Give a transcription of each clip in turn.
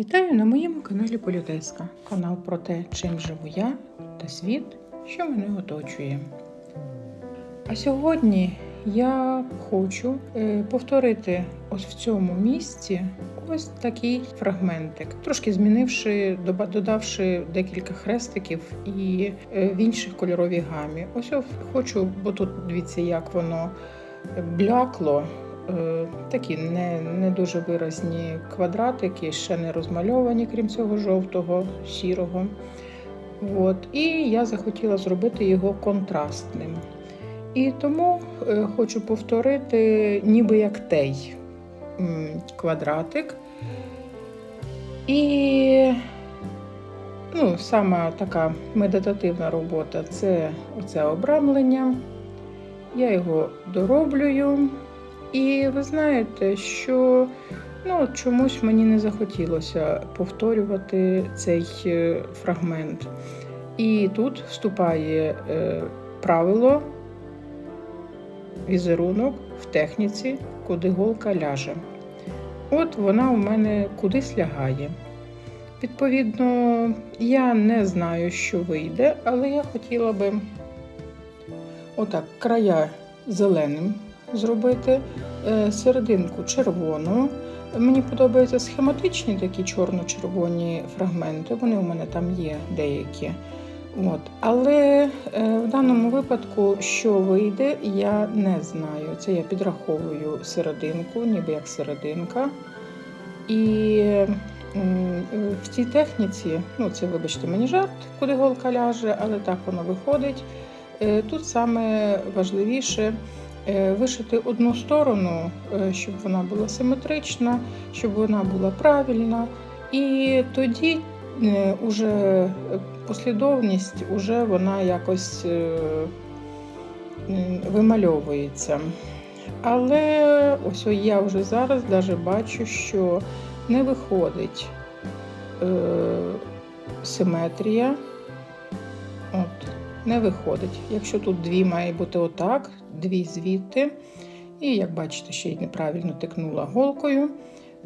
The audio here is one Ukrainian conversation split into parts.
Вітаю на моєму каналі Політеска. Канал про те, чим живу я та світ, що мене оточує. А сьогодні я хочу е, повторити ось в цьому місці ось такий фрагментик, трошки змінивши, додавши декілька хрестиків і е, в інших кольоровій гамі. Ось я хочу, бо тут дивіться, як воно блякло. Е, Такі не, не дуже виразні квадратики, ще не розмальовані, крім цього жовтого, сірого. От. І я захотіла зробити його контрастним. І тому е, хочу повторити, ніби як той квадратик. І ну, сама така медитативна робота це оце обрамлення. Я його дороблюю. І ви знаєте, що ну, чомусь мені не захотілося повторювати цей е, фрагмент. І тут вступає е, правило, візерунок в техніці, куди голка ляже. От вона у мене кудись лягає. Відповідно, я не знаю, що вийде, але я хотіла би отак края зеленим зробити, е, серединку червону. Мені подобаються схематичні такі чорно-червоні фрагменти. Вони у мене там є деякі. От. Але е, в даному випадку, що вийде, я не знаю. Це я підраховую серединку, ніби як серединка. І в цій техніці, ну це, вибачте, мені жарт, куди голка ляже, але так воно виходить. Е, Тут саме важливіше вишити одну сторону, е, щоб вона була симетрична, щоб вона була правильна. І тоді е, уже послідовність, уже вона якось е, вимальовується. Але ось я вже зараз даже бачу, що не виходить е, симетрія. Не виходить. Якщо тут дві має бути отак, дві звідти. І, як бачите, ще й неправильно тикнула голкою.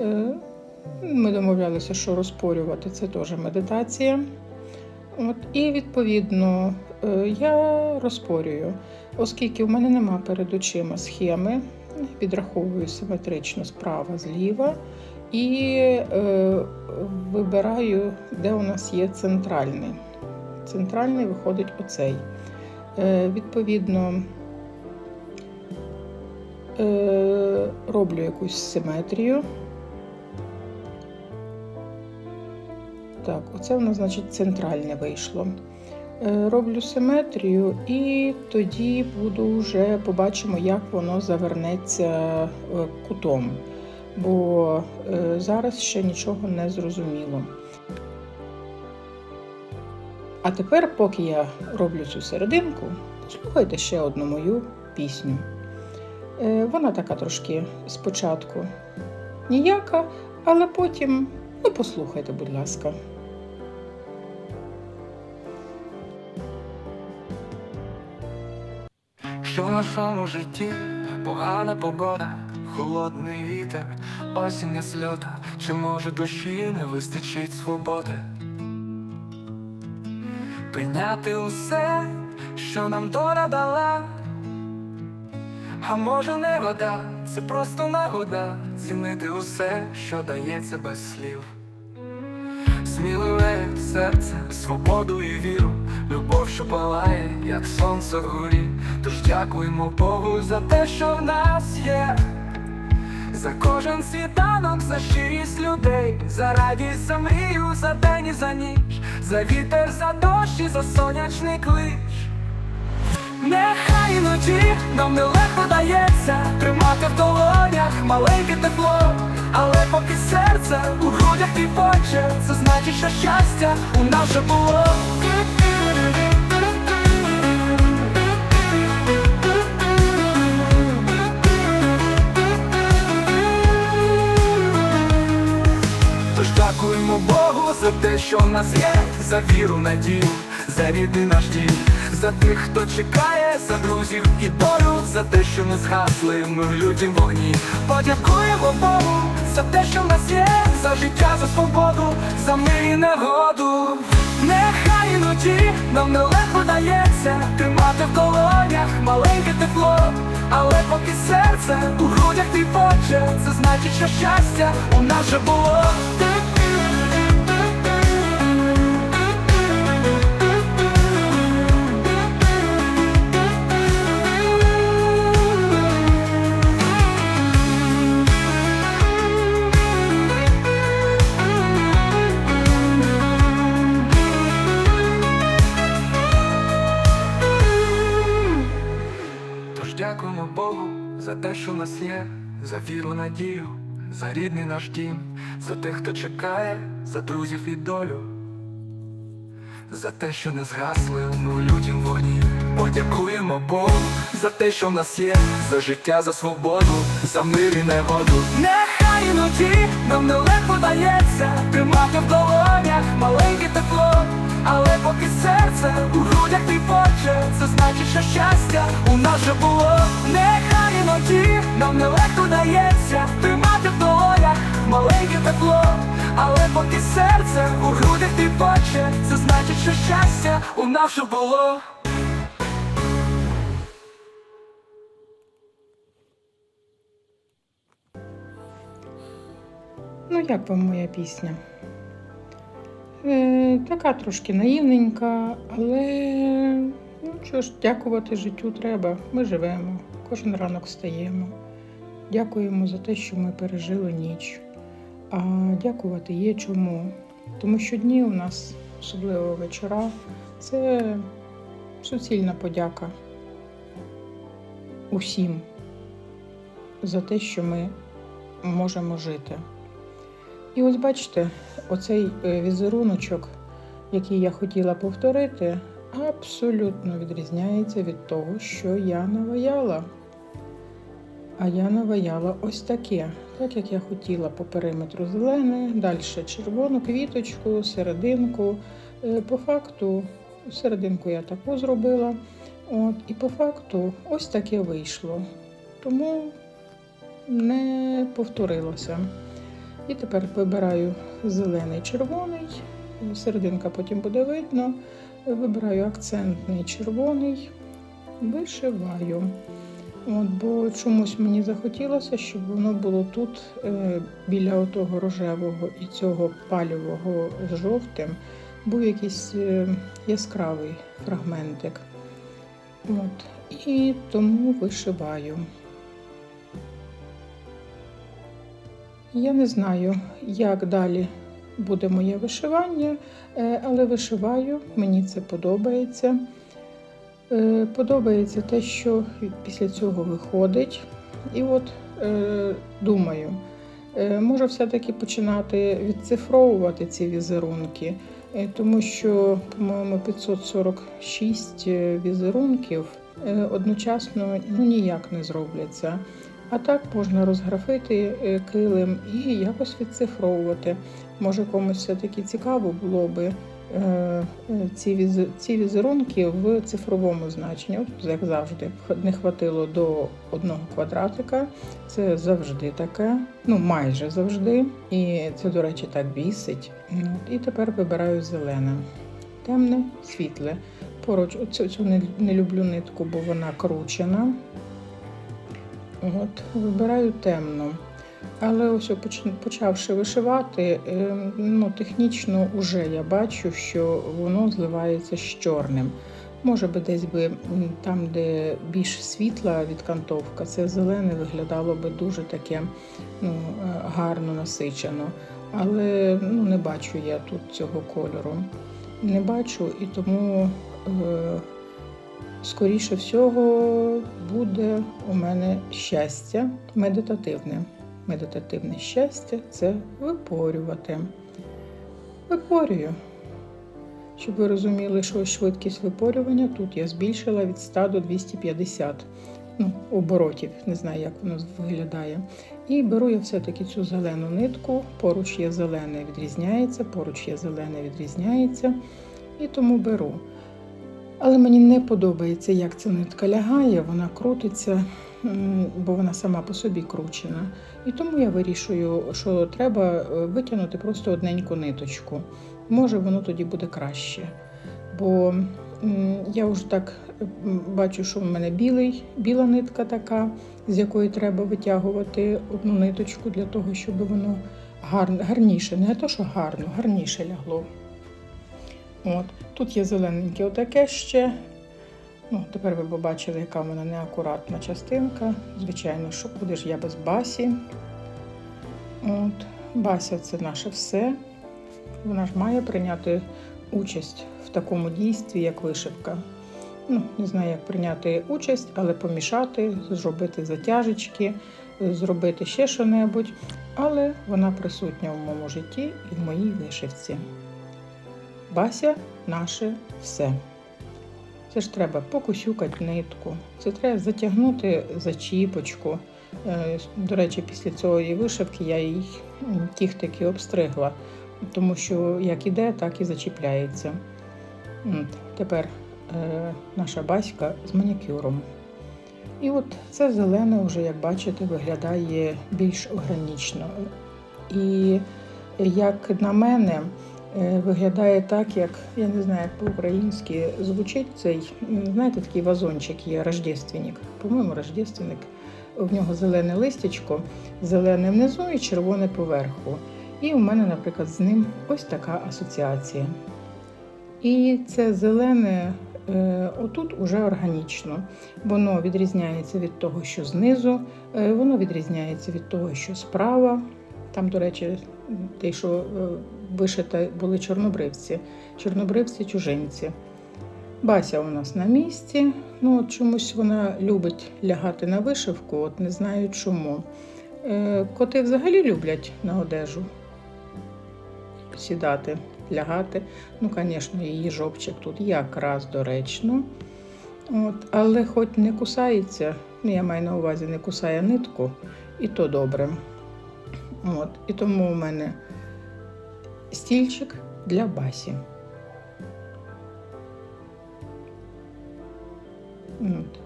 Е, Ми домовлялися, що розпорювати це теж медитація. От, і відповідно е, я розпорюю, оскільки в мене нема перед очима схеми, підраховую симетрично справа зліва і е, вибираю, де у нас є центральний. Центральний виходить оцей. Е, відповідно, е, роблю якусь симетрію. Так, оце в нас, значить, центральне вийшло. Е, Роблю симетрію і тоді буду вже побачимо, як воно завернеться кутом. Бо зараз ще нічого не зрозуміло. А тепер, поки я роблю цю серединку, послухайте ще одну мою пісню. Е, Вона така трошки спочатку ніяка, але потім, ну, послухайте, будь ласка. Що в нашому житті погана погода, холодний вітер, осіння сльота, чи може душі не вистачить свободи? Прийняти усе, що нам доля дала, а може не вода, це просто нагода, цінити усе, що дається без слів. Сміливе серце, свободу і віру, любов, що палає, як сонце вгорі. Тож дякуємо Богу за те, що в нас є, за кожен світанок, за щирість людей, за радість, за мрію, за день і за ніч, за вітер, за дощ і за сонячний клич. Нехай іноді нам нелегко дається тримати в долонях маленьке тепло, але поки серце у грудях тріпоче, це значить, що щастя у нас вже було. Богу за те, що в нас є, за віру, надію, за рідний наш дім, За тих, хто чекає, за друзів і долю, за те, що не згасли ми в лютім вогні. Подякуємо Богу за те, що в нас є, за життя, за свободу, за мир і негоду. Нехай іноді нам нелегко дається тримати в долонях маленьке тепло, але поки серце у грудях ти поче, це значить, що щастя у нас вже було. Богу за те, що в нас є, за віру, надію, за рідний наш дім, за тих, хто чекає, за друзів і долю, за те, що не згасли у лютім вогні. Подякуємо Богу за те, що в нас є, за життя, за свободу, за мир і негоду. Нехай іноді нам нелегко дається тримати в долонях маленьке тепло. Щастя у нас вже було. Ну, як вам моя пісня? Е, така трошки наївненька, але ну що ж, дякувати життю треба. Ми живемо, кожен ранок встаємо. Дякуємо за те, що ми пережили ніч. А дякувати є чому. Тому що дні у нас, особливо вечора, це суцільна подяка усім за те, що ми можемо жити. І ось бачите, оцей е, візеруночок, який я хотіла повторити, абсолютно відрізняється від того, що я наваяла. А я наваяла ось таке, так як я хотіла по периметру зелене, далі червону квіточку, серединку. Е, По факту, серединку я таку зробила. От, і по факту ось таке вийшло. Тому не повторилося. І тепер вибираю зелений червоний, серединка потім буде видно. Вибираю акцентний червоний, вишиваю. От, бо чомусь мені захотілося, щоб воно було тут е, біля того рожевого і цього палівого з жовтим був якийсь е, яскравий фрагментик. От, і тому вишиваю. Я не знаю, як далі буде моє вишивання, е, але вишиваю, мені це подобається. Е, Подобається те, що після цього виходить. І от е, думаю, е, може все-таки починати відцифровувати ці візерунки, тому що, по-моєму, 546 візерунків одночасно ну, ніяк не зробляться. А так можна розграфити килим і якось відцифровувати. Може комусь все-таки цікаво було би ці, віз- ці візерунки в цифровому значенні. Як завжди, не хватило до одного квадратика. Це завжди таке, ну майже завжди. І це, до речі, так бісить. Ну, І тепер вибираю зелене, темне, світле. Поруч цю, цю не, не люблю нитку, бо вона кручена. От, вибираю темну. Але ось почавши вишивати, е, ну, технічно вже я бачу, що воно зливається з чорним. Може би десь би там, де більш світла відкантовка, це зелене виглядало би дуже таке ну, е, гарно насичено. Але ну, не бачу я тут цього кольору. Не бачу і тому. Е, скоріше всього, буде у мене щастя медитативне. Медитативне щастя це випорювати. Випорюю. Щоб ви розуміли, що швидкість випорювання тут я збільшила від 100 до 250 ну, оборотів, не знаю, як воно виглядає. І беру я все-таки цю зелену нитку, поруч є зелене відрізняється, поруч є зелене відрізняється. І тому беру. Але мені не подобається, як ця нитка лягає, вона крутиться, бо вона сама по собі кручена. І тому я вирішую, що треба е, витягнути просто одненьку ниточку. Може, воно тоді буде краще. Бо я вже так бачу, що в мене білий, біла нитка така, з якої треба витягувати одну ниточку для того, щоб воно гарніше, не то, що гарно, гарніше лягло. От. Тут є зелененьке отаке ще. Ну, тепер ви побачили, яка в мене неакуратна частинка. Звичайно, що куди ж я без басі. От. Бася це наше все. Вона ж має прийняти участь в такому дійстві, як вишивка. Ну, не знаю, як прийняти участь, але помішати, зробити затяжечки, зробити ще що-небудь. Але вона присутня в моєму житті і в моїй вишивці. Бася наше все. Це ж треба покусюкати нитку, це треба затягнути зачіпочку. Е, До речі, після цієї вишивки я м, кіхтики обстригла, тому що як іде, так і зачіпляється. Тепер е, наша баська з манікюром. І от це зелене вже, як бачите, виглядає більш органічно. І як на мене, виглядає так, як я не знаю, як по-українськи звучить цей, знаєте, такий вазончик є рождественник. По-моєму, рождественник. В нього зелене листячко, зелене внизу і червоне поверху. І у мене, наприклад, з ним ось така асоціація. І це зелене е, отут уже органічно. Воно відрізняється від того, що знизу, е, воно відрізняється від того, що справа. Там, до речі, те, що е, вишите були чорнобривці, чорнобривці чужинці. Бася у нас на місці. Ну, от чомусь вона любить лягати на вишивку, от не знаю чому. Е, Коти взагалі люблять на одежу сідати, лягати. Ну, звісно, її жопчик тут якраз доречно. От, але хоч не кусається, ну, я маю на увазі, не кусає нитку, і то добре. От, і тому у мене стільчик для басі. От.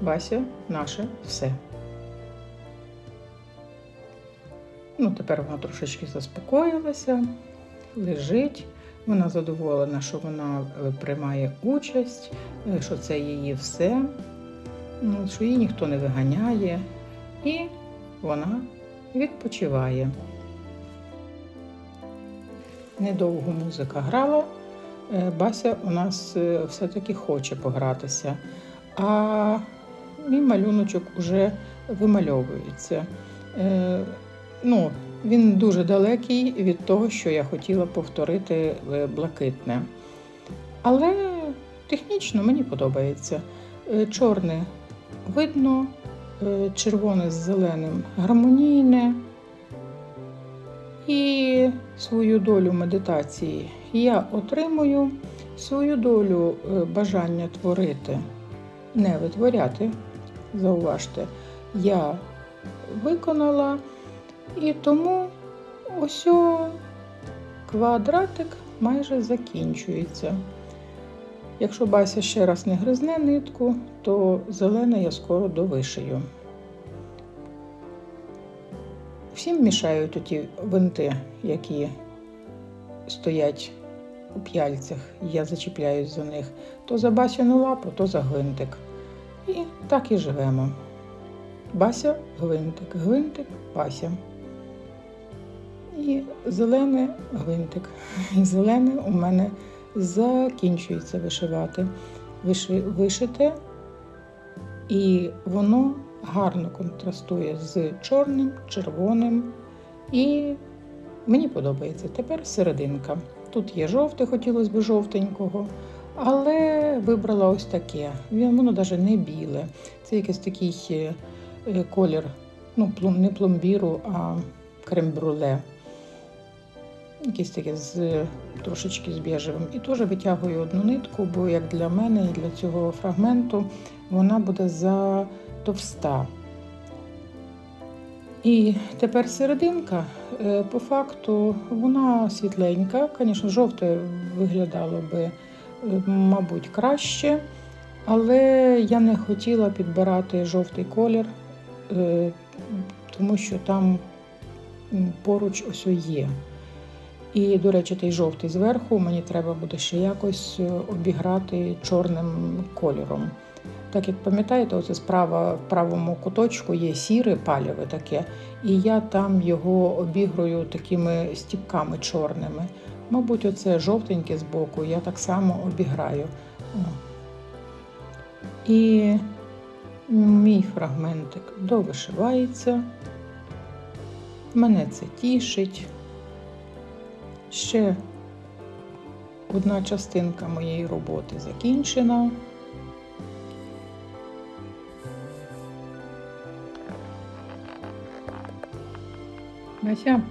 Бася наше все. Ну, тепер вона трошечки заспокоїлася, лежить. Вона задоволена, що вона е, приймає участь, е, що це її все, ну, що її ніхто не виганяє, і вона відпочиває. Недовго музика грала. Е, Бася у нас е, все-таки хоче погратися, а мій малюночок уже вимальовується. Е, Ну, він дуже далекий від того, що я хотіла повторити блакитне. Але технічно мені подобається. Чорне видно, червоне з зеленим гармонійне. І свою долю медитації я отримую, свою долю е, бажання творити, не витворяти, зауважте, я виконала. І тому ось квадратик майже закінчується. Якщо Бася ще раз не гризне нитку, то зелене я скоро довишию. Всім мішають оті винти, які стоять у п'яльцях, я зачіпляюсь за них. То за Басяну лапу, то за гвинтик. І так і живемо. Бася гвинтик, гвинтик, Бася. І зелений гвинтик. І зелене у мене закінчується вишивати. Виши, вишите, і воно гарно контрастує з чорним, червоним. І мені подобається. Тепер серединка. Тут є жовте, хотілося б жовтенького, але вибрала ось таке. Воно навіть не біле. Це якийсь такий е, е, колір, ну, не пломбіру, а крем-бруле. Якийсь таке з трошечки з біжевим. І теж витягую одну нитку, бо як для мене і для цього фрагменту вона буде за товста. І тепер серединка, е, по факту, вона світленька. Звісно, жовте виглядало би, е, мабуть, краще, але я не хотіла підбирати жовтий колір, е, тому що там поруч ось є. І, до речі, той жовтий зверху мені треба буде ще якось е, обіграти чорним кольором. Так як пам'ятаєте, оце справа в правому куточку є сіре палєве таке, і я там його обігрую такими стіпками чорними. Мабуть, оце жовтеньке збоку я так само обіграю. І мій фрагментик довишивається. Мене це тішить. Ще одна частинка моєї роботи закінчена. Бася,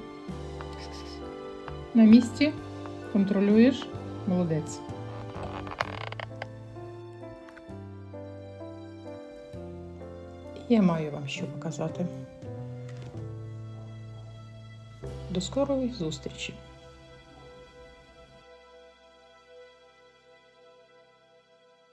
на місці контролюєш? Молодець. Я маю вам що показати. До скорої зустрічі!